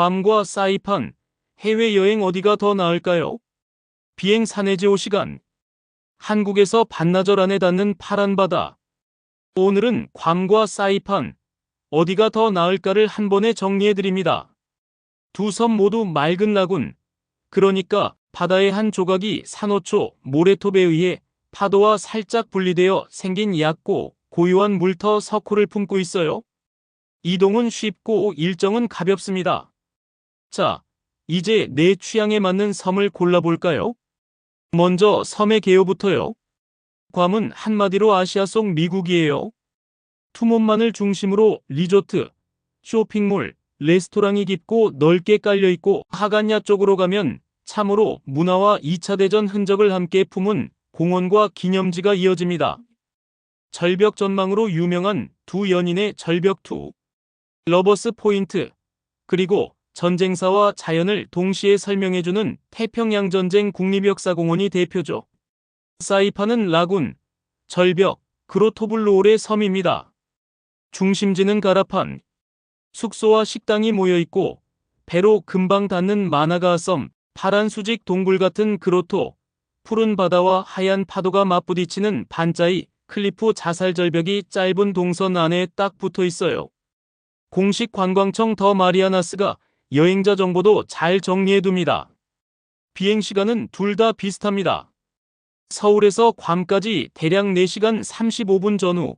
괌과 사이판, 해외여행 어디가 더 나을까요? 비행 산해지 5시간. 한국에서 반나절 안에 닿는 파란 바다. 오늘은 괌과 사이판, 어디가 더 나을까를 한 번에 정리해드립니다. 두 섬 모두 맑은 라군, 그러니까 바다의 한 조각이 산호초, 모래톱에 의해 파도와 살짝 분리되어 생긴 얕고 고요한 물터 석호를 품고 있어요. 이동은 쉽고 일정은 가볍습니다. 자, 이제 내 취향에 맞는 섬을 골라볼까요? 먼저 섬의 개요부터요. 괌은 한마디로 아시아 속 미국이에요. 투몬만을 중심으로 리조트, 쇼핑몰, 레스토랑이 깊고 넓게 깔려있고 하간야 쪽으로 가면 참으로 문화와 2차 대전 흔적을 함께 품은 공원과 기념지가 이어집니다. 절벽 전망으로 유명한 두 연인의 절벽 투, 러버스 포인트, 그리고 전쟁사와 자연을 동시에 설명해주는 태평양전쟁 국립역사공원이 대표죠. 사이판은 라군, 절벽, 그로토블로올의 섬입니다. 중심지는 가라판, 숙소와 식당이 모여있고 배로 금방 닿는 마나가 섬, 파란 수직 동굴 같은 그로토, 푸른 바다와 하얀 파도가 맞부딪히는 반짜이 클리프 자살 절벽이 짧은 동선 안에 딱 붙어 있어요. 공식 관광청 더 마리아나스가 여행자 정보도 잘 정리해둡니다. 비행 시간은 둘 다 비슷합니다. 서울에서 괌까지 대략 4시간 35분 전후,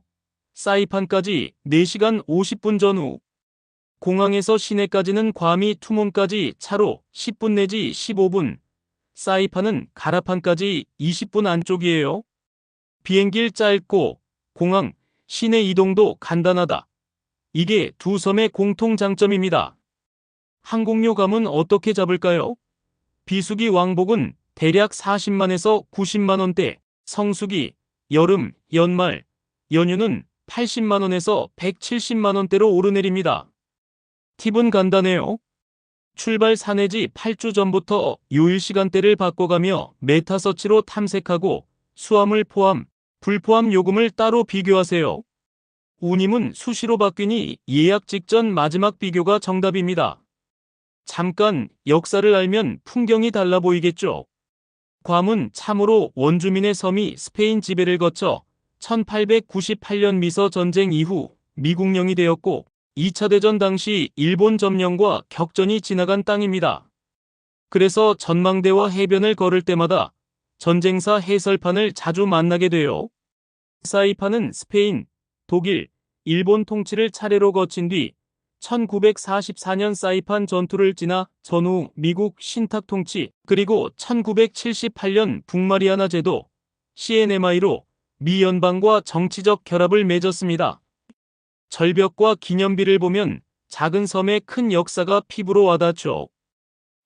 사이판까지 4시간 50분 전후, 공항에서 시내까지는 괌이 투몬까지 차로 10분 내지 15분, 사이판은 가라판까지 20분 안쪽이에요. 비행길 짧고 공항, 시내 이동도 간단하다. 이게 두 섬의 공통 장점입니다. 항공료 감은 어떻게 잡을까요? 비수기 왕복은 대략 40만에서 90만원대, 성수기, 여름, 연말, 연휴는 80만원에서 170만원대로 오르내립니다. 팁은 간단해요. 출발 4내지 8주 전부터 요일 시간대를 바꿔가며 메타서치로 탐색하고 수화물 포함, 불포함 요금을 따로 비교하세요. 운임은 수시로 바뀌니 예약 직전 마지막 비교가 정답입니다. 잠깐 역사를 알면 풍경이 달라 보이겠죠. 괌은 참으로 원주민의 섬이 스페인 지배를 거쳐 1898년 미서 전쟁 이후 미국령이 되었고 2차 대전 당시 일본 점령과 격전이 지나간 땅입니다. 그래서 전망대와 해변을 걸을 때마다 전쟁사 해설판을 자주 만나게 돼요. 사이판은 스페인, 독일, 일본 통치를 차례로 거친 뒤 1944년 사이판 전투를 지나 전후 미국 신탁 통치 그리고 1978년 북마리아나 제도 CNMI로 미 연방과 정치적 결합을 맺었습니다. 절벽과 기념비를 보면 작은 섬의 큰 역사가 피부로 와닿죠.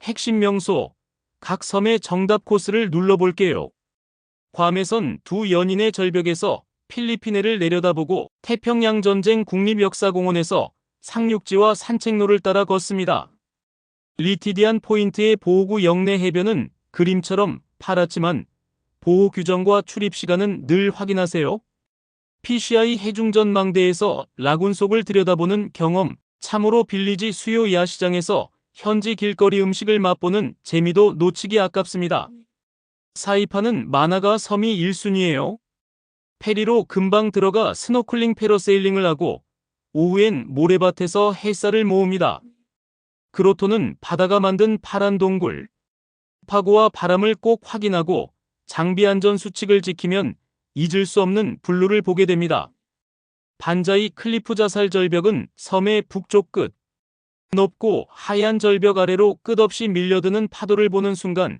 핵심 명소, 각 섬의 정답 코스를 눌러볼게요. 괌에선 두 연인의 절벽에서 필리핀해를 내려다보고 태평양 전쟁 국립역사공원에서 상륙지와 산책로를 따라 걷습니다. 리티디안 포인트의 보호구 영내 해변은 그림처럼 파랗지만 보호 규정과 출입 시간은 늘 확인하세요. PCI 해중전망대에서 라군 속을 들여다보는 경험, 참으로 빌리지 수요 야시장에서 현지 길거리 음식을 맛보는 재미도 놓치기 아깝습니다. 사이판은 마나가 섬이 1순위예요. 페리로 금방 들어가 스노클링 패러세일링을 하고 오후엔 모래밭에서 햇살을 모읍니다. 그로토는 바다가 만든 파란 동굴. 파고와 바람을 꼭 확인하고 장비 안전 수칙을 지키면 잊을 수 없는 블루를 보게 됩니다. 반자이 클리프 자살 절벽은 섬의 북쪽 끝. 높고 하얀 절벽 아래로 끝없이 밀려드는 파도를 보는 순간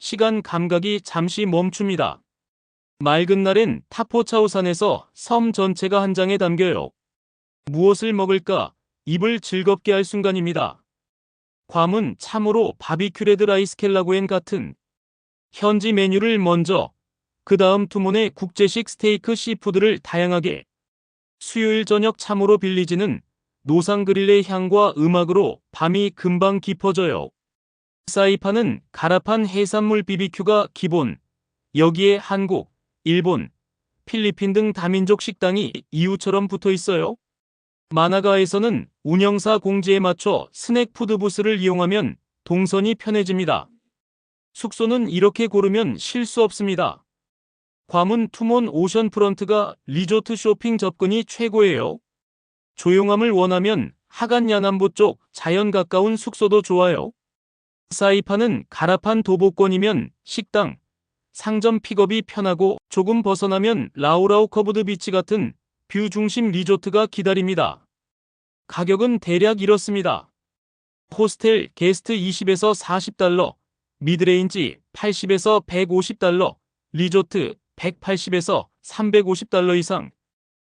시간 감각이 잠시 멈춥니다. 맑은 날엔 타포차오산에서 섬 전체가 한 장에 담겨요. 무엇을 먹을까 입을 즐겁게 할 순간입니다. 괌은 참으로 바비큐레드 라이스켈라고엔 같은 현지 메뉴를 먼저 그 다음 투몬의 국제식 스테이크 시푸드를 다양하게 수요일 저녁 참으로 빌리지는 노상 그릴의 향과 음악으로 밤이 금방 깊어져요. 사이판은 가라판 해산물 BBQ가 기본, 여기에 한국, 일본, 필리핀 등 다민족 식당이 이유처럼 붙어 있어요. 마나가에서는 운영사 공지에 맞춰 스낵 푸드부스를 이용하면 동선이 편해집니다. 숙소는 이렇게 고르면 실수 없습니다. 괌은 투몬 오션프런트가 리조트 쇼핑 접근이 최고예요. 조용함을 원하면 하간 야남부 쪽 자연 가까운 숙소도 좋아요. 사이판은 가라판 도보권이면 식당, 상점 픽업이 편하고 조금 벗어나면 라우라우 커브드 비치 같은 뷰 중심 리조트가 기다립니다. 가격은 대략 이렇습니다. 호스텔 게스트 20에서 40달러, 미드레인지 80에서 150달러, 리조트 180에서 350달러 이상.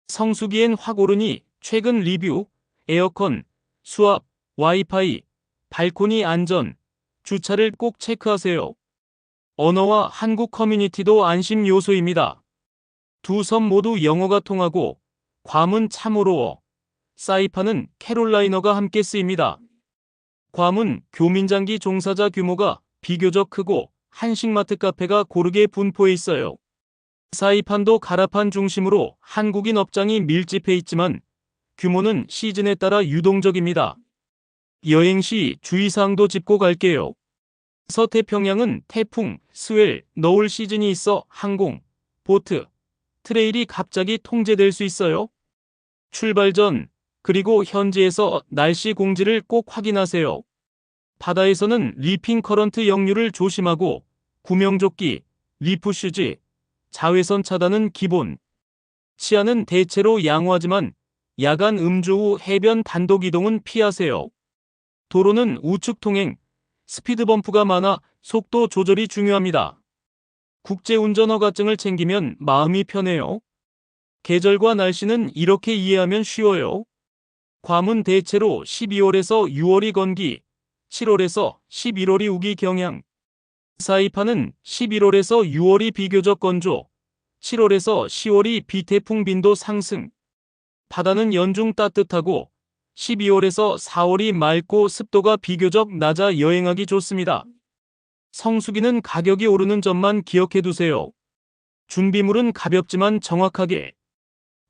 성수기엔 확 오르니 최근 리뷰, 에어컨, 수압, 와이파이, 발코니 안전, 주차를 꼭 체크하세요. 언어와 한국 커뮤니티도 안심 요소입니다. 두 섬 모두 영어가 통하고 괌은 참으로 사이판은 캐롤라이너가 함께 쓰입니다. 괌은 교민장기 종사자 규모가 비교적 크고 한식마트 카페가 고르게 분포해 있어요. 사이판도 가라판 중심으로 한국인 업장이 밀집해 있지만 규모는 시즌에 따라 유동적입니다. 여행 시 주의사항도 짚고 갈게요. 서태평양은 태풍, 스웰, 너울 시즌이 있어 항공, 보트, 트레일이 갑자기 통제될 수 있어요. 출발 전, 그리고 현지에서 날씨 공지를 꼭 확인하세요. 바다에서는 리핑 커런트 역류를 조심하고 구명조끼, 리프 슈즈, 자외선 차단은 기본. 치안은 대체로 양호하지만 야간 음주 후 해변 단독 이동은 피하세요. 도로는 우측 통행, 스피드 범프가 많아 속도 조절이 중요합니다. 국제운전 허가증을 챙기면 마음이 편해요. 계절과 날씨는 이렇게 이해하면 쉬워요. 괌은 대체로 12월에서 6월이 건기, 7월에서 11월이 우기 경향. 사이판은 11월에서 6월이 비교적 건조, 7월에서 10월이 비태풍 빈도 상승. 바다는 연중 따뜻하고 12월에서 4월이 맑고 습도가 비교적 낮아 여행하기 좋습니다. 성수기는 가격이 오르는 점만 기억해 두세요. 준비물은 가볍지만 정확하게.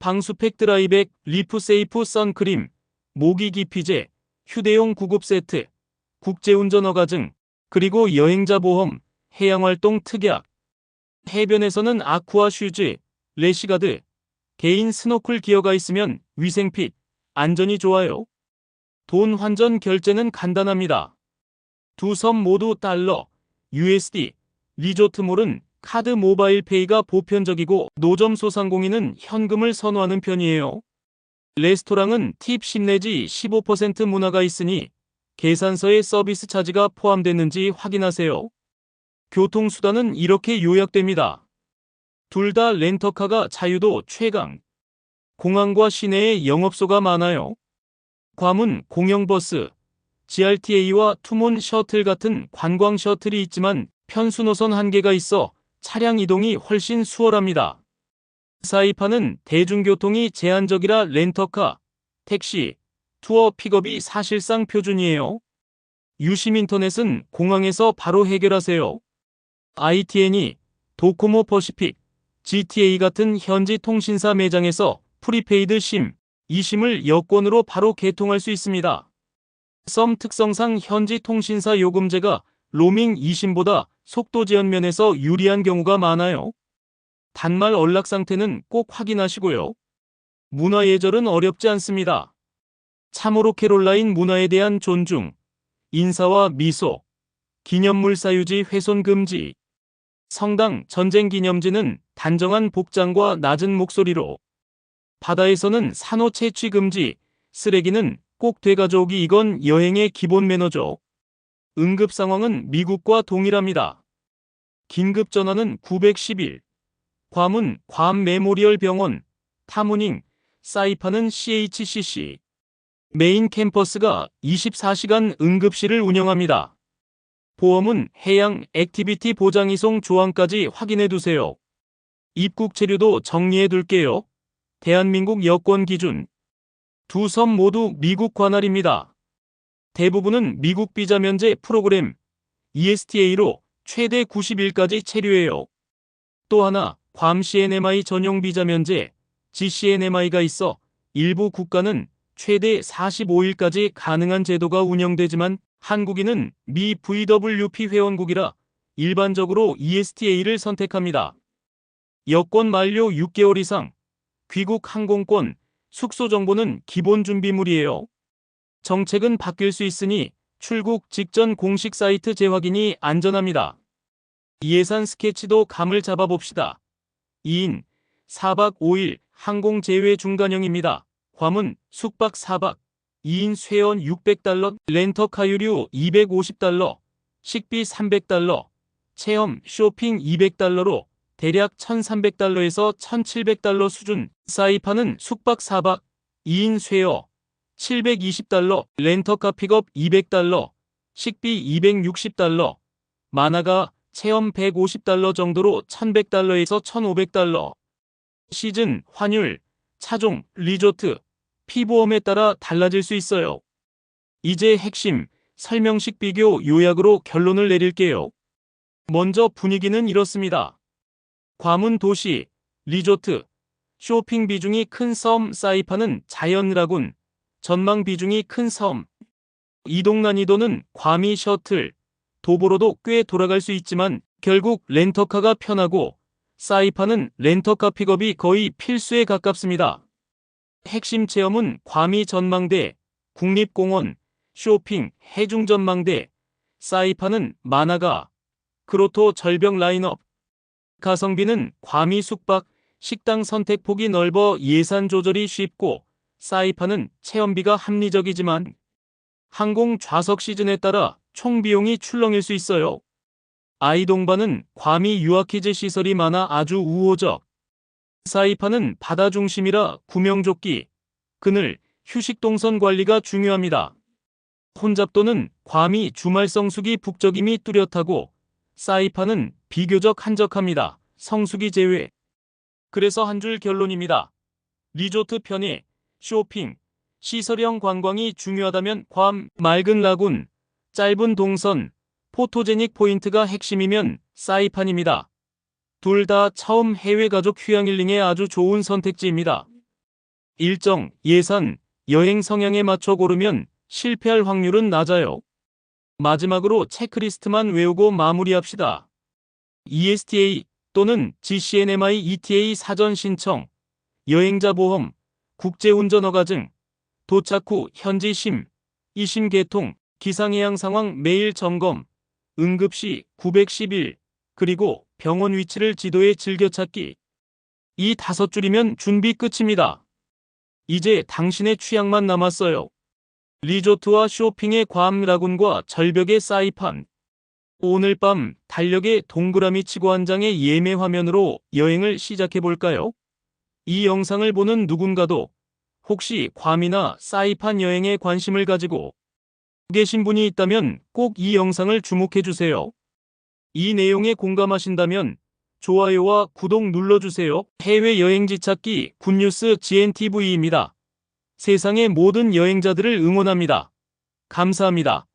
방수팩 드라이백, 리프 세이프 선크림, 모기 기피제, 휴대용 구급 세트, 국제운전 허가증, 그리고 여행자 보험, 해양활동 특약. 해변에서는 아쿠아 슈즈, 레시가드, 개인 스노클 기어가 있으면 위생핏, 안전이 좋아요. 돈 환전 결제는 간단합니다. 두 섬 모두 달러, USD, 리조트몰은 카드 모바일 페이가 보편적이고 노점 소상공인은 현금을 선호하는 편이에요. 레스토랑은 팁 10 내지 15% 문화가 있으니 계산서에 서비스 차지가 포함됐는지 확인하세요. 교통수단은 이렇게 요약됩니다. 둘 다 렌터카가 자유도 최강. 공항과 시내에 영업소가 많아요. 괌은 공영버스, GRTA와 투몬 셔틀 같은 관광 셔틀이 있지만 편수 노선 한계가 있어 차량 이동이 훨씬 수월합니다. 사이판은 대중교통이 제한적이라 렌터카, 택시, 투어 픽업이 사실상 표준이에요. 유심 인터넷은 공항에서 바로 해결하세요. ITN이 도코모 퍼시픽, GTA 같은 현지 통신사 매장에서 프리페이드 심, 이심을 여권으로 바로 개통할 수 있습니다. 썸 특성상 현지 통신사 요금제가 로밍 이심보다 속도 제한 면에서 유리한 경우가 많아요. 단말 언락 상태는 꼭 확인하시고요. 문화 예절은 어렵지 않습니다. 참으로 캐롤라인 문화에 대한 존중, 인사와 미소, 기념물 사유지 훼손 금지, 성당 전쟁 기념지는 단정한 복장과 낮은 목소리로, 바다에서는 산호 채취 금지, 쓰레기는 꼭 되가져오기 이건 여행의 기본 매너죠. 응급 상황은 미국과 동일합니다. 긴급 전화는 911, 괌은 괌 메모리얼 병원, 타무닝, 사이판은 CHCC. 메인 캠퍼스가 24시간 응급실을 운영합니다. 보험은 해양 액티비티 보장 이송 조항까지 확인해 두세요. 입국 체류도 정리해 둘게요. 대한민국 여권 기준. 두 섬 모두 미국 관할입니다. 대부분은 미국 비자 면제 프로그램 ESTA로 최대 90일까지 체류해요. 또 하나, 괌 CNMI 전용 비자 면제 GCNMI가 있어 일부 국가는 최대 45일까지 가능한 제도가 운영되지만 한국인은 미 VWP 회원국이라 일반적으로 ESTA를 선택합니다. 여권 만료 6개월 이상, 귀국 항공권, 숙소 정보는 기본 준비물이에요. 정책은 바뀔 수 있으니 출국 직전 공식 사이트 재확인이 안전합니다. 예산 스케치도 감을 잡아봅시다. 2인 4박 5일 항공 제외 중간형입니다. 괌은 숙박 4박 2인 쇠원 600달러, 렌터카유류 250달러, 식비 300달러, 체험 쇼핑 200달러로 대략 1300달러에서 1700달러 수준, 사이판은 숙박 4박 2인 쇠어 720달러, 렌터카 픽업 200달러, 식비 260달러, 만화가 체험 150달러 정도로 1100달러에서 1500달러. 시즌, 환율, 차종, 리조트, 피보험에 따라 달라질 수 있어요. 이제 핵심, 설명식 비교 요약으로 결론을 내릴게요. 먼저 분위기는 이렇습니다. 괌은 도시, 리조트, 쇼핑 비중이 큰 섬 사이판은 자연라군, 전망 비중이 큰 섬. 이동 난이도는 괌이 셔틀, 도보로도 꽤 돌아갈 수 있지만 결국 렌터카가 편하고 사이판은 렌터카 픽업이 거의 필수에 가깝습니다. 핵심 체험은 괌이 전망대, 국립공원, 쇼핑, 해중 전망대, 사이판은 만화가, 그로토 절벽 라인업, 가성비는 괌이 숙박, 식당 선택 폭이 넓어 예산 조절이 쉽고 사이판은 체험비가 합리적이지만 항공 좌석 시즌에 따라 총 비용이 출렁일 수 있어요. 아이동반은 괌이 유아키즈 시설이 많아 아주 우호적. 사이판은 바다 중심이라 구명조끼, 그늘, 휴식 동선 관리가 중요합니다. 혼잡도는 괌이 주말 성수기 북적임이 뚜렷하고 사이판은 비교적 한적합니다. 성수기 제외. 그래서 한 줄 결론입니다. 리조트 편의, 쇼핑, 시설형 관광이 중요하다면 괌, 맑은 라군, 짧은 동선, 포토제닉 포인트가 핵심이면 사이판입니다. 둘 다 처음 해외 가족 휴양 힐링에 아주 좋은 선택지입니다. 일정, 예산, 여행 성향에 맞춰 고르면 실패할 확률은 낮아요. 마지막으로 체크리스트만 외우고 마무리합시다. ESTA 또는 GCNMI ETA 사전 신청, 여행자 보험, 국제운전 허 가증, 도착 후 현지 심, 이심 개통, 기상해양 상황 매일 점검, 응급시 911, 그리고 병원 위치를 지도에 즐겨찾기. 이 다섯 줄이면 준비 끝입니다. 이제 당신의 취향만 남았어요. 리조트와 쇼핑의 괌 라군과 절벽의 사이판. 오늘 밤 달력에 동그라미 치고 한 장의 예매 화면으로 여행을 시작해 볼까요? 이 영상을 보는 누군가도 혹시 괌이나 사이판 여행에 관심을 가지고 계신 분이 있다면 꼭 이 영상을 주목해 주세요. 이 내용에 공감하신다면 좋아요와 구독 눌러주세요. 해외 여행지 찾기 굿뉴스 GNTV입니다. 세상의 모든 여행자들을 응원합니다. 감사합니다.